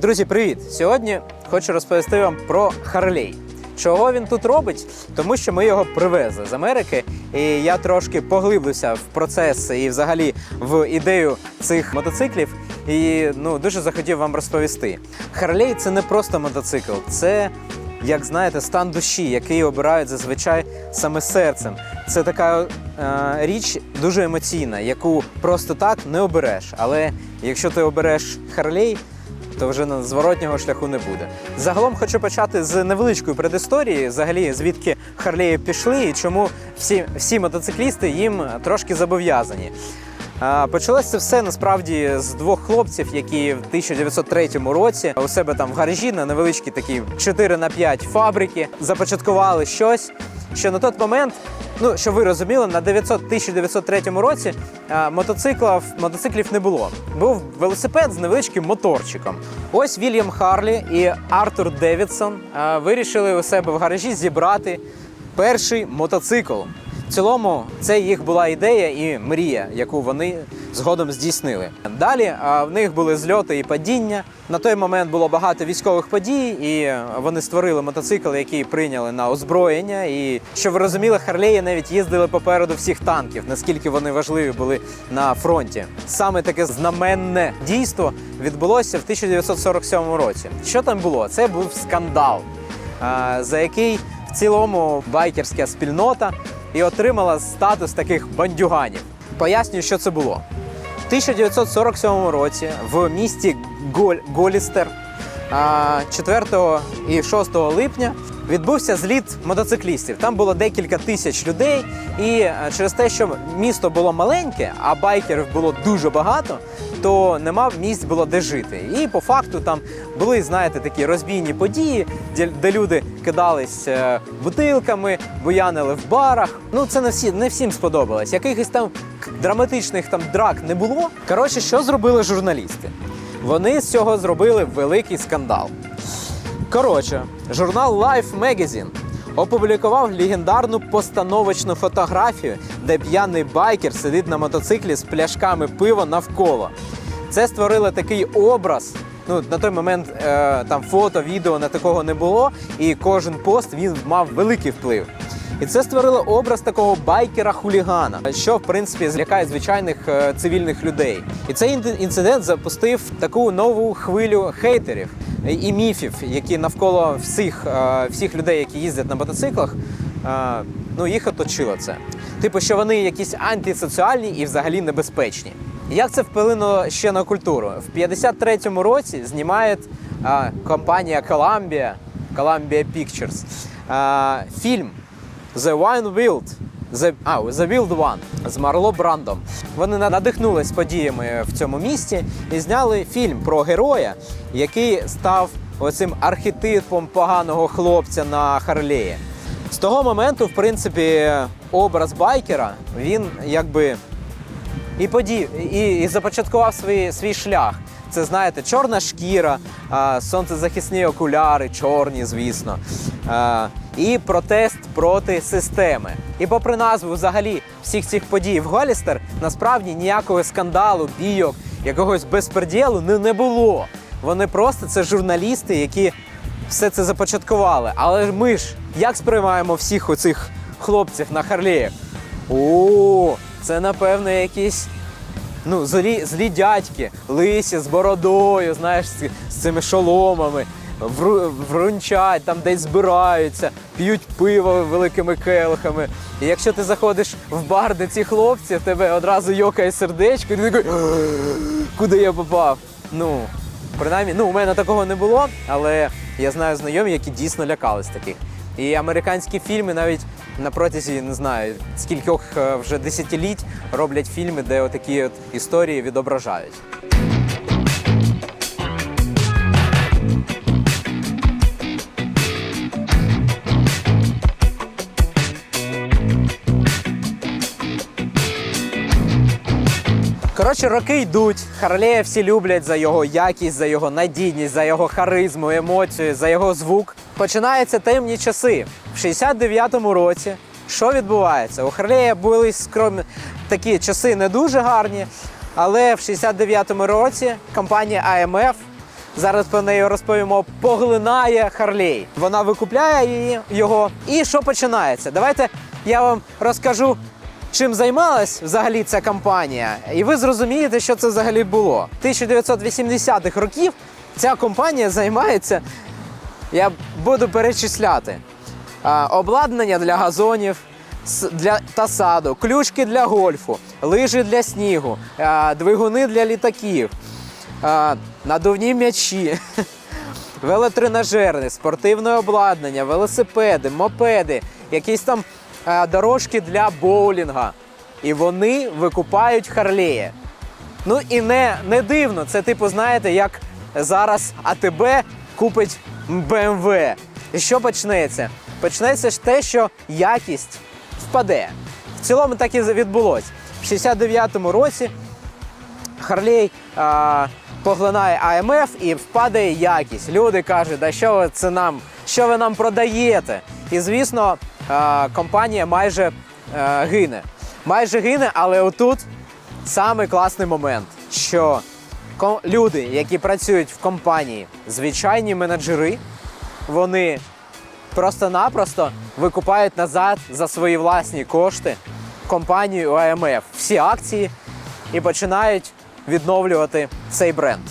Друзі, привіт! Сьогодні хочу розповісти вам про Харлей. Чого він тут робить? Тому що ми його привезли з Америки, і я трошки поглибився в процес і взагалі в ідею цих мотоциклів. І ну дуже захотів вам розповісти. Харлей це не просто мотоцикл, це як знаєте, стан душі, який обирають зазвичай саме серцем. Це така е, річ дуже емоційна, яку просто так не обереш. Але якщо ти обереш Харлей, то вже на зворотнього шляху не буде. Загалом хочу почати з невеличкої предісторії, взагалі звідки Харлеї пішли і чому всі, всі мотоциклісти їм трошки зобов'язані. Почалося це все насправді з двох хлопців, які в 1903 році у себе там в гаражі на невеличкій такій 4 на 5 фабрики започаткували щось, що на той момент, ну щоб ви розуміли, на 900, 1903 році а, мотоциклів, мотоциклів не було. Був велосипед з невеличким моторчиком. Ось Вільям Харлі і Артур Девідсон а, вирішили у себе в гаражі зібрати перший мотоцикл. Цілому, це їх була ідея і мрія, яку вони згодом здійснили. Далі в них були зльоти і падіння. На той момент було багато військових подій, і вони створили мотоцикл, який прийняли на озброєння. І щоб ви розуміли, Харлеї навіть їздили попереду всіх танків, наскільки вони важливі були на фронті. Саме таке знаменне дійство відбулося в 1947 році. Що там було? Це був скандал, за який в цілому байкерська спільнота і отримала статус таких бандюганів. Пояснюю, що це було. В 1947 році в місті Голістер 4 і 6 липня відбувся зліт мотоциклістів. Там було декілька тисяч людей, і е, через те, що місто було маленьке, а байкерів було дуже багато, то нема місць було де жити. І по факту там були, знаєте, такі розбійні події, де, де люди кидались е, бутилками, буянили в барах. Ну це не всі не всім сподобалось. Якихось там драматичних там драк не було. Коротше, що зробили журналісти? Вони з цього зробили великий скандал. Коротше, журнал Life Magazine опублікував легендарну постановочну фотографію, де п'яний байкер сидить на мотоциклі з пляшками пива навколо. Це створило такий образ. Ну, на той момент е, там фото, відео на такого не було, і кожен пост він мав великий вплив. І це створило образ такого байкера-хулігана, що в принципі злякає звичайних е, цивільних людей. І цей інцидент запустив таку нову хвилю хейтерів і міфів, які навколо всіх, е, всіх людей, які їздять на мотоциклах, е, ну їх оточило це. Типу, що вони якісь антисоціальні і взагалі небезпечні. Як це вплинуло ще на культуру? В 53-му році знімає е, компанія Columbia, Columbia Pictures, фільм The Wine Wild. The, а, The Wild One з Марло Брандом. Вони надихнулись подіями в цьому місті і зняли фільм про героя, який став оцим архетипом поганого хлопця на Харлеї. З того моменту, в принципі, образ байкера він якби і подів, і, і започаткував свій, свій шлях. Це знаєте, чорна шкіра, сонцезахисні окуляри, чорні, звісно. І протест проти системи. І попри назву взагалі всіх цих подій в Голістер, насправді ніякого скандалу, бійок, якогось безпреділу не, не було. Вони просто це журналісти, які все це започаткували. Але ми ж як сприймаємо всіх оцих хлопців на Харлеях? О, це напевно якісь ну, злі, злі дядьки, лисі з бородою, знаєш, з, з цими шоломами, врунчать, там десь збираються, п'ють пиво великими келихами. І якщо ти заходиш в бар, де ці хлопці, в тебе одразу йокає сердечко, і ти такий, куди я попав? Ну, принаймні, ну, у мене такого не було, але я знаю знайомі, які дійсно лякались таких. І американські фільми навіть на протязі не знаю скількох е, вже десятиліть роблять фільми, де отакі от історії відображають. Коротше, роки йдуть. Харлея всі люблять за його якість, за його надійність, за його харизму, емоцію, за його звук. Починаються темні часи. В 69-му році що відбувається? У Харлея були скромні такі часи не дуже гарні, але в 69-му році компанія AMF зараз про неї розповімо, поглинає Харлей. Вона викупляє її, його. І що починається? Давайте я вам розкажу, чим займалась взагалі ця компанія, і ви зрозумієте, що це взагалі було. 1980-х років ця компанія займається я буду перечисляти. Обладнання для газонів для, та саду, ключки для гольфу, лижі для снігу, двигуни для літаків, надувні м'ячі, велотренажерни, спортивне обладнання, велосипеди, мопеди, якісь там дорожки для боулінга. І вони викупають Харлеї. Ну і не, не дивно, це типу, знаєте, як зараз АТБ купить BMW. І що почнеться? Почнеться ж те, що якість впаде. В цілому так і відбулось. В 69-му році Харлей а, поглинає АМФ і впадає якість. Люди кажуть, да що ви це нам, що ви нам продаєте? І звісно, компанія майже гине. Майже гине, але отут саме класний момент, що люди, які працюють в компанії, звичайні менеджери, вони просто-напросто викупають назад за свої власні кошти компанію АМФ всі акції і починають відновлювати цей бренд.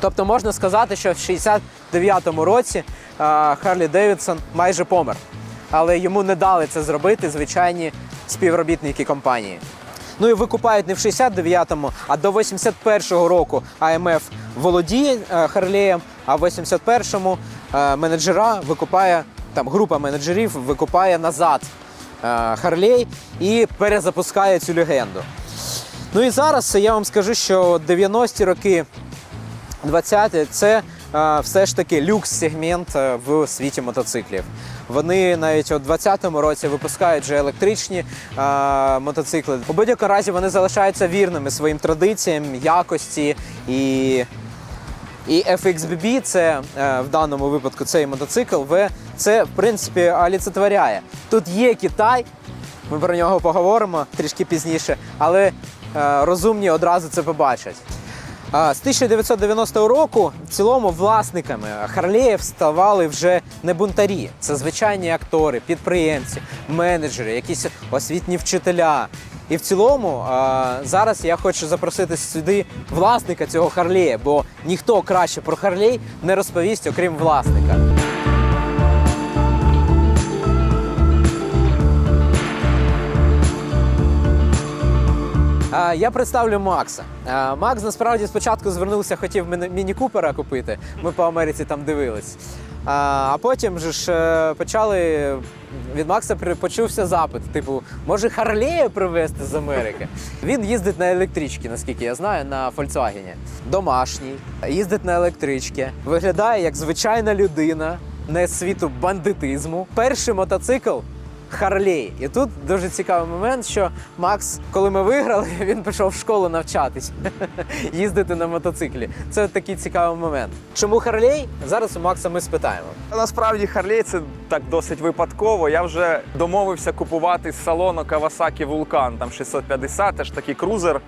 Тобто можна сказати, що в 69-му році Харлі Девідсон майже помер, але йому не дали це зробити звичайні співробітники компанії. Ну і викупають не в 69-му, а до 81-го року АМФ володіє е, Харлеєм, а в 81-му е, менеджера викупає там група менеджерів викупає назад е, Харлей і перезапускає цю легенду. Ну і зараз я вам скажу, що 90-ті роки 20-ті це все ж таки люкс-сегмент е, в світі мотоциклів. Вони навіть у 20-му році випускають вже електричні е, мотоцикли. У будь-якому разі вони залишаються вірними своїм традиціям, якості і. І FXBB, це е, в даному випадку цей мотоцикл, В, це в принципі олицетворяє. Тут є Китай, ми про нього поговоримо трішки пізніше, але розумні одразу це побачать. З 1990 року в цілому власниками Харлеїв ставали вже не бунтарі. Це звичайні актори, підприємці, менеджери, якісь освітні вчителя. І в цілому зараз я хочу запросити сюди власника цього Харлея, бо ніхто краще про Харлей не розповість, окрім власника. Я представлю Макса. Макс насправді спочатку звернувся, хотів міні-купера купити. Ми по Америці там дивились. А, потім же ж е, почали від Макса почувся запит: типу, може Харлея привезти з Америки? Він їздить на електричці, наскільки я знаю, на Volkswagen. Домашній, їздить на електричці, виглядає як звичайна людина, не світу бандитизму. Перший мотоцикл Харлей. І тут дуже цікавий момент, що Макс, коли ми виграли, він пішов в школу навчатись, їздити на мотоциклі. Це такий цікавий момент. Чому Харлей? Зараз у Макса ми спитаємо. Насправді Харлей це так досить випадково. Я вже домовився купувати з салону Kawasaki Vulcan, там 650, теж такий крузер.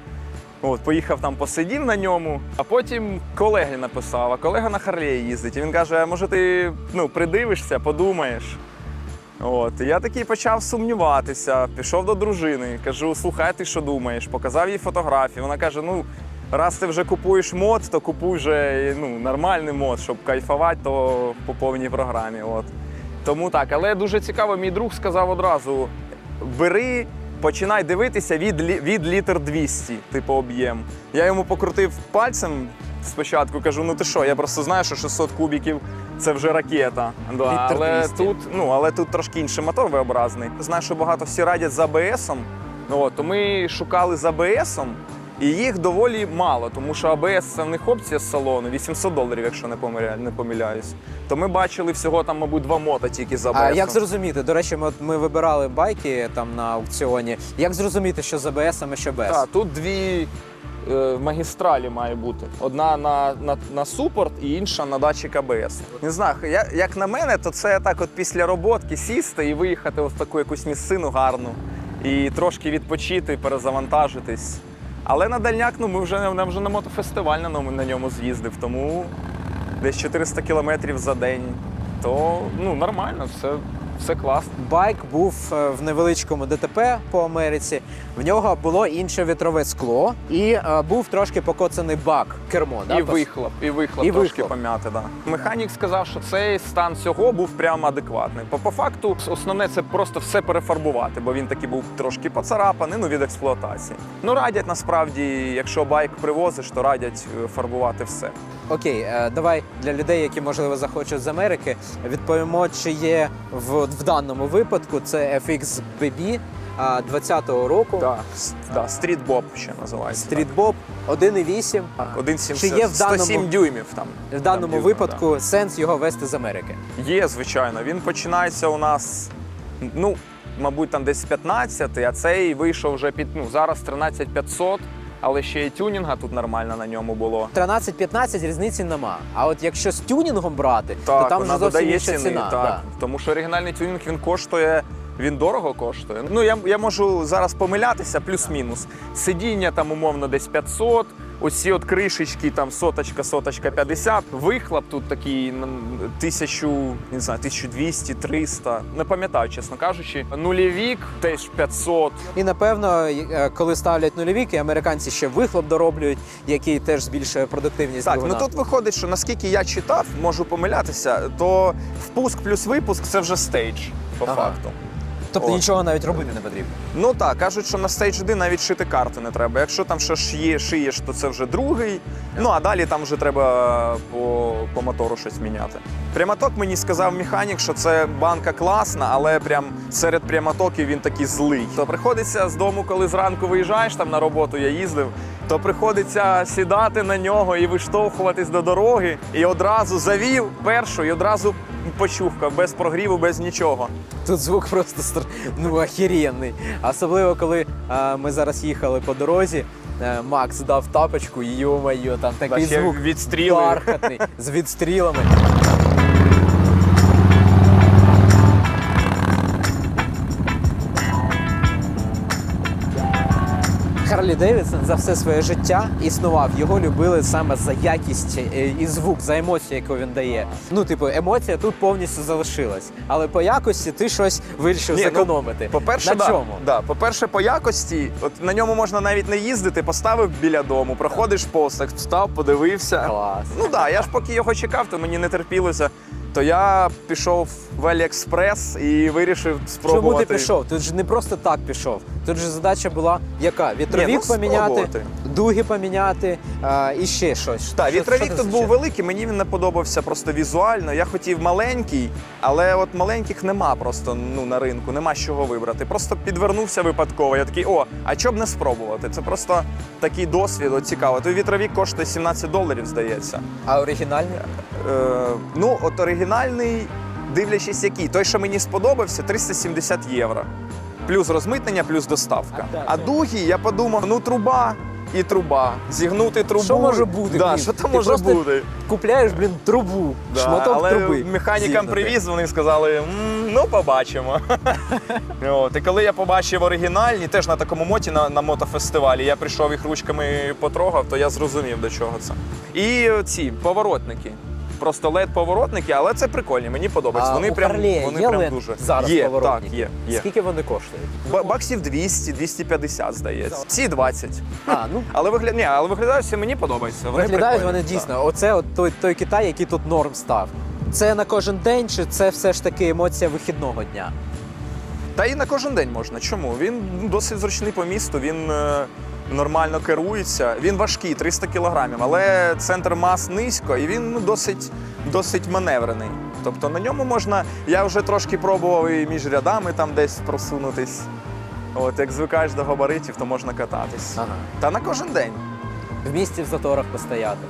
От, поїхав там, посидів на ньому, а потім колегі написав, а колега на Харлеї їздить. І він каже: може ти ну, придивишся, подумаєш. От, я такий почав сумніватися, пішов до дружини, кажу: слухай, ти що думаєш? Показав їй фотографії. Вона каже: ну, раз ти вже купуєш мод, то купуй вже ну, нормальний мод, щоб кайфувати, то по повній програмі. От. Тому так, але дуже цікаво, мій друг сказав одразу: бери, починай дивитися від, від літр 200, типу об'єм. Я йому покрутив пальцем спочатку, кажу: ну ти що, я просто знаю, що 600 кубіків це вже ракета. Да, Літр але 200. тут, ну, але тут трошки інший мотор V-образний. Знаю, що багато всі радять з АБСом. Ну, от, то ми шукали з АБСом, і їх доволі мало, тому що АБС це в них опція з салону 800 доларів, якщо не помиляю, не помиляюсь. То ми бачили всього там, мабуть, два мота тільки з АБС. А як зрозуміти? До речі, ми, от ми вибирали байки там на аукціоні. Як зрозуміти, що з АБС, а що без? Так, тут дві е, магістралі має бути. Одна на, на, на супорт і інша на датчик АБС. Не знаю, я, як на мене, то це так от після роботки сісти і виїхати в таку якусь місцину гарну і трошки відпочити, перезавантажитись. Але на дальняк ну, ми вже, я вже на мотофестиваль на на ньому з'їздив, тому десь 400 кілометрів за день, то ну, нормально, все, все класно. Байк був е, в невеличкому ДТП по Америці. В нього було інше вітрове скло і е, був трошки покоцаний бак кермо. да, і пос- вихлоп, і вихлоп І трошки вихлоп. пом'яти. Да. Механік сказав, що цей стан цього був прямо адекватний. По, по факту, основне це просто все перефарбувати, бо він такий був трошки поцарапаний ну, від експлуатації. Ну радять насправді, якщо байк привозиш, то радять е, фарбувати все. Окей, е, давай для людей, які можливо захочуть з Америки, відповімо, чи є в, в даному випадку це FX BB 20-го року. Да, да, стрітбоб ще називається. Стрітбоб 1.8. Так, 1,7 Чи є в даному- 107 дюймів там. В даному дюймів, випадку сенс його вести з Америки. да. Є, звичайно. Він починається у нас, ну, мабуть, там десь з 15, а цей вийшов вже під, ну, зараз 13500, але ще й тюнінга тут нормально на ньому було. 13-15 різниці нема. А от якщо з тюнінгом брати, Так, то там вона вже зовсім додає інша ціни, ціна. так. Да. Тому що оригінальний тюнінг він коштує. Він дорого коштує. Ну я, я можу зараз помилятися, плюс-мінус. Сидіння там умовно десь 500, Оці от кришечки, там соточка, соточка 50. Вихлоп тут такий м, тисячу, не знаю, 1200, 300. Не пам'ятаю, чесно кажучи. Нульовік теж 500. І напевно, е, коли ставлять нульовіки, американці ще вихлоп дороблюють, який теж збільшує продуктивність. Так, двигуна. ну тут виходить, що наскільки я читав, можу помилятися, то впуск плюс випуск це вже стейдж, по Ага. факту. Тобто О. нічого навіть робити не потрібно. Ну так, кажуть, що на Stage 1 навіть шити карту не треба. Якщо там щось є, шиєш, то це вже другий. Ну а далі там вже треба по, по мотору щось міняти. Прямоток мені сказав механік, що це банка класна, але прям серед прямотоків він такий злий. То приходиться з дому, коли зранку виїжджаєш там на роботу, я їздив, то приходиться сідати на нього і виштовхуватись до дороги. І одразу завів першу, і одразу почухкав без прогріву, без нічого. Тут звук просто стр... ну, охеренний. Особливо, коли е, ми зараз їхали по дорозі, е, Макс дав тапочку, йо-моє, там такий звук відстріли. бархатний, з відстрілами. Харлі Девідсон за все своє життя існував. Його любили саме за якість е, і звук, за емоцію, яку він дає. Ну, типу, емоція тут повністю залишилась. Але по якості ти щось вирішив Ні, ну, зекономити. По-перше, на да, чому? Да, по-перше, по якості, от на ньому можна навіть не їздити, поставив біля дому, проходиш повз, так встав, подивився. Клас. Ну так, да, я ж поки його чекав, то мені не терпілося. То я пішов в Аліекспрес і вирішив спробувати. Чому ти пішов? Тут ж не просто так пішов. Тут же задача була яка? Вітровік Ні, ну, поміняти, спробувати. Дуги поміняти а, і ще щось. Так, Що- вітровік що тут був великий, мені він не подобався просто візуально. Я хотів маленький, але от маленьких нема просто ну, на ринку, нема з чого вибрати. Просто підвернувся випадково. Я такий, о, а чоб не спробувати? Це просто такий досвід, от цікаво. Той вітровік коштує 17 доларів, здається. А оригінальний? Е, ну, от оригінальний, дивлячись який. Той, що мені сподобався, 370 євро. Плюс розмитнення, плюс доставка. А, А дуги, я подумав, ну труба і труба. Зігнути трубу. Що може бути, Да, блін? що там Ти може просто бути? Купляєш, блін, трубу, Да, шматок але труби. механікам зігнутий. привіз, вони сказали, «М, ну побачимо. От, і коли я побачив оригінальні, теж на такому моті на, на мотофестивалі, я прийшов їх ручками потрогав, то я зрозумів, до чого це. І ці поворотники. Просто led поворотники, але це прикольні, мені подобається. А вони у прям, Харлея вони є прям LED дуже зараз є, поворотники? Так, є, є. Скільки вони коштують? Ба- Баксів 200, 250, здається. Ці 20. А, ну Але вигля... Ні, але виглядають всі, мені подобається. Вони виглядають прикольні, вони так. дійсно. Оце от той, той Китай, який тут норм став. Це на кожен день, чи це все ж таки емоція вихідного дня? Та і на кожен день можна. Чому? Він досить зручний по місту, він е, нормально керується. Він важкий, 300 кілограмів, але центр мас низько і він ну, досить, досить маневрений. Тобто на ньому можна. Я вже трошки пробував і між рядами там десь просунутись. От, як звикаєш до габаритів, то можна кататись. Ага. Та на кожен день. В місті в заторах постояти.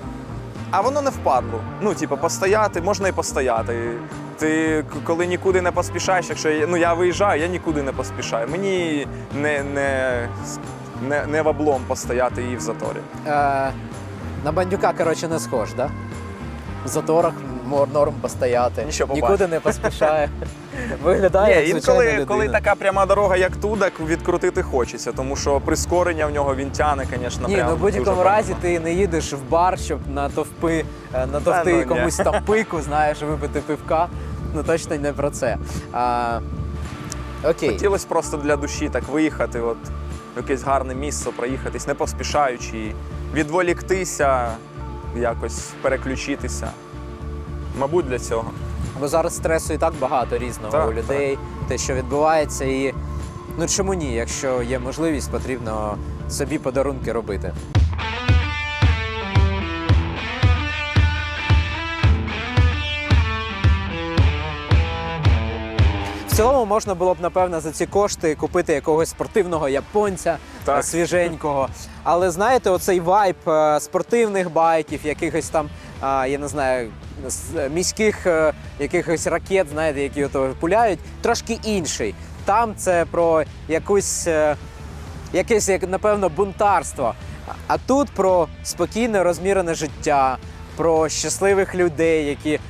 А воно не впадло. Ну, типу, постояти, можна і постояти. Ти коли нікуди не поспішаєш, якщо я, ну, я виїжджаю, я нікуди не поспішаю. Мені не, не, не, не в облом постояти і в заторі. Е, на бандюка, коротше, не схож, да? В заторах норм постояти, Нічого нікуди не поспішає. Виглядає як Ні, звичайна людина. коли така пряма дорога, як тудак, відкрутити хочеться, тому що прискорення в нього він тяне, звісно, Ні, прям ну в будь-якому дуже разі ти не їдеш в бар, щоб натовпи, е, натовти ну, ні. там пику, знаєш, випити пивка. Ну точно не про це. А, окей. Хотілося просто для душі так виїхати, от якесь гарне місце, проїхатись, не поспішаючи, відволіктися, якось переключитися. Мабуть, для цього. Бо зараз стресу і так багато різного Так, у людей, те, що відбувається, і ну чому ні? Якщо є можливість, потрібно собі подарунки робити. В цілому можна було б, напевно, за ці кошти купити якогось спортивного японця Так. е, свіженького. Але знаєте, оцей вайб е, спортивних байків, якихось там, я не знаю, міських е, якихось ракет, знаєте, які ото пуляють, трошки інший. Там це про якусь. е, Якесь, як напевно, бунтарство. А тут про спокійне, розмірене життя, про щасливих людей, які е,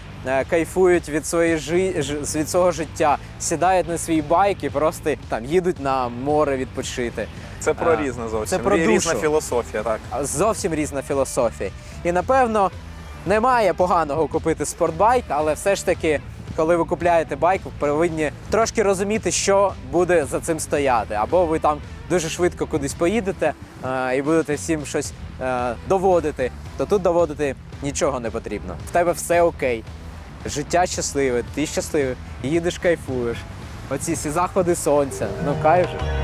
кайфують від своєї жи... від свого життя, сідають на свій байк і просто там їдуть на море відпочити. Це про різне зовсім. це про Рі- Різна душу. філософія, так. Зовсім різна філософія. І напевно немає поганого купити спортбайк, але все ж таки, коли ви купляєте байк, ви повинні трошки розуміти, що буде за цим стояти. Або ви там дуже швидко кудись поїдете е, і будете всім щось е, доводити, то тут доводити нічого не потрібно. В тебе все окей. Життя щасливе, ти щасливий, їдеш, кайфуєш. Оці всі заходи сонця. Ну кайф же.